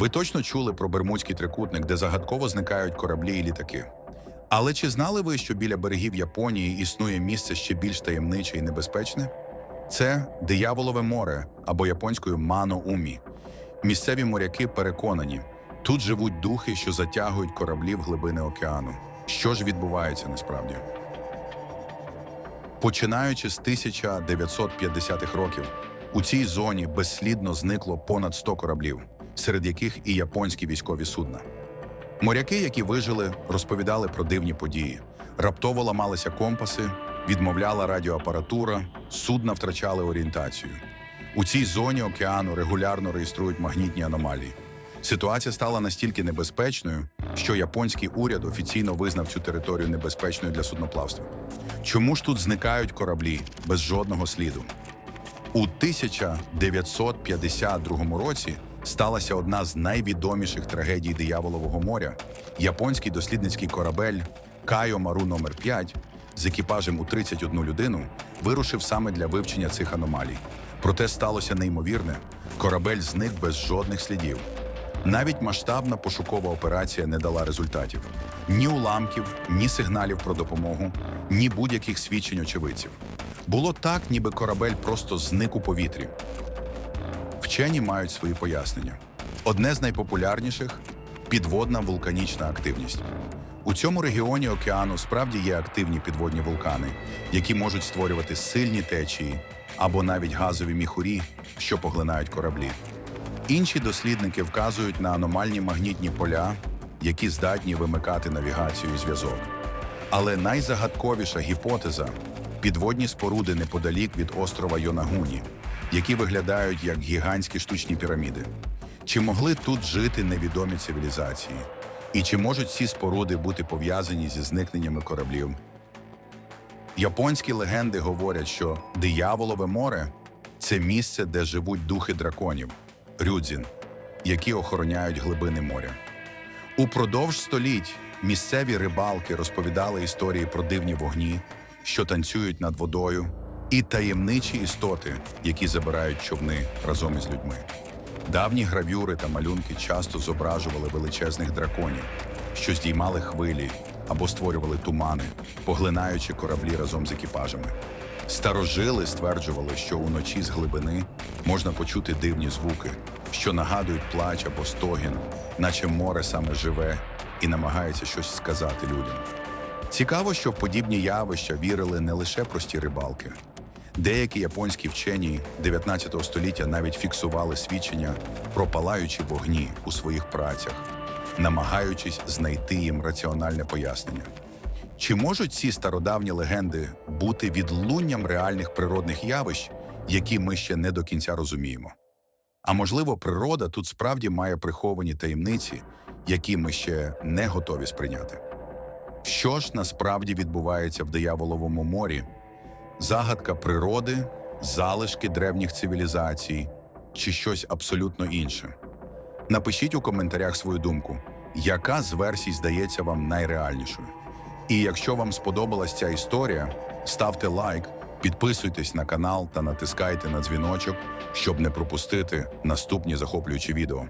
Ви точно чули про Бермудський трикутник, де загадково зникають кораблі і літаки. Але чи знали ви, що біля берегів Японії існує місце ще більш таємниче і небезпечне? Це дияволове море або японською Мано-Умі. Місцеві моряки переконані, тут живуть духи, що затягують кораблі в глибини океану. Що ж відбувається насправді? Починаючи з 1950-х років, у цій зоні безслідно зникло понад 100 кораблів, серед яких і японські військові судна. Моряки, які вижили, розповідали про дивні події. Раптово ламалися компаси, відмовляла радіоапаратура, судна втрачали орієнтацію. У цій зоні океану регулярно реєструють магнітні аномалії. Ситуація стала настільки небезпечною, що японський уряд офіційно визнав цю територію небезпечною для судноплавства. Чому ж тут зникають кораблі без жодного сліду? У 1952 році сталася одна з найвідоміших трагедій дияволового моря. Японський дослідницький корабель Кайо Мару номер 5 з екіпажем у 31 людину вирушив саме для вивчення цих аномалій. Проте сталося неймовірне: корабель зник без жодних слідів. Навіть масштабна пошукова операція не дала результатів: ні уламків, ні сигналів про допомогу, ні будь-яких свідчень очевидців. Було так, ніби корабель просто зник у повітрі. Вчені мають свої пояснення. Одне з найпопулярніших підводна вулканічна активність. У цьому регіоні океану справді є активні підводні вулкани, які можуть створювати сильні течії або навіть газові міхурі, що поглинають кораблі. Інші дослідники вказують на аномальні магнітні поля, які здатні вимикати навігацію і зв'язок. Але найзагадковіша гіпотеза підводні споруди неподалік від острова Йонагуні, які виглядають як гігантські штучні піраміди. Чи могли тут жити невідомі цивілізації? І чи можуть ці споруди бути пов'язані зі зникненнями кораблів? Японські легенди говорять, що дияволове море це місце, де живуть духи драконів рюдзін, які охороняють глибини моря. Упродовж століть місцеві рибалки розповідали історії про дивні вогні, що танцюють над водою, і таємничі істоти, які забирають човни разом із людьми. Давні гравюри та малюнки часто зображували величезних драконів, що здіймали хвилі або створювали тумани, поглинаючи кораблі разом з екіпажами. Старожили стверджували, що уночі з глибини можна почути дивні звуки, що нагадують плач або стогін, наче море саме живе і намагається щось сказати людям. Цікаво, що в подібні явища вірили не лише прості рибалки. Деякі японські вчені 19 століття навіть фіксували свідчення про палаючі вогні у своїх працях, намагаючись знайти їм раціональне пояснення. Чи можуть ці стародавні легенди бути відлунням реальних природних явищ, які ми ще не до кінця розуміємо? А можливо, природа тут справді має приховані таємниці, які ми ще не готові сприйняти. Що ж насправді відбувається в дияволовому морі? Загадка природи, залишки древніх цивілізацій чи щось абсолютно інше? Напишіть у коментарях свою думку, яка з версій здається вам найреальнішою. І якщо вам сподобалась ця історія, ставте лайк, підписуйтесь на канал та натискайте на дзвіночок, щоб не пропустити наступні захоплюючі відео.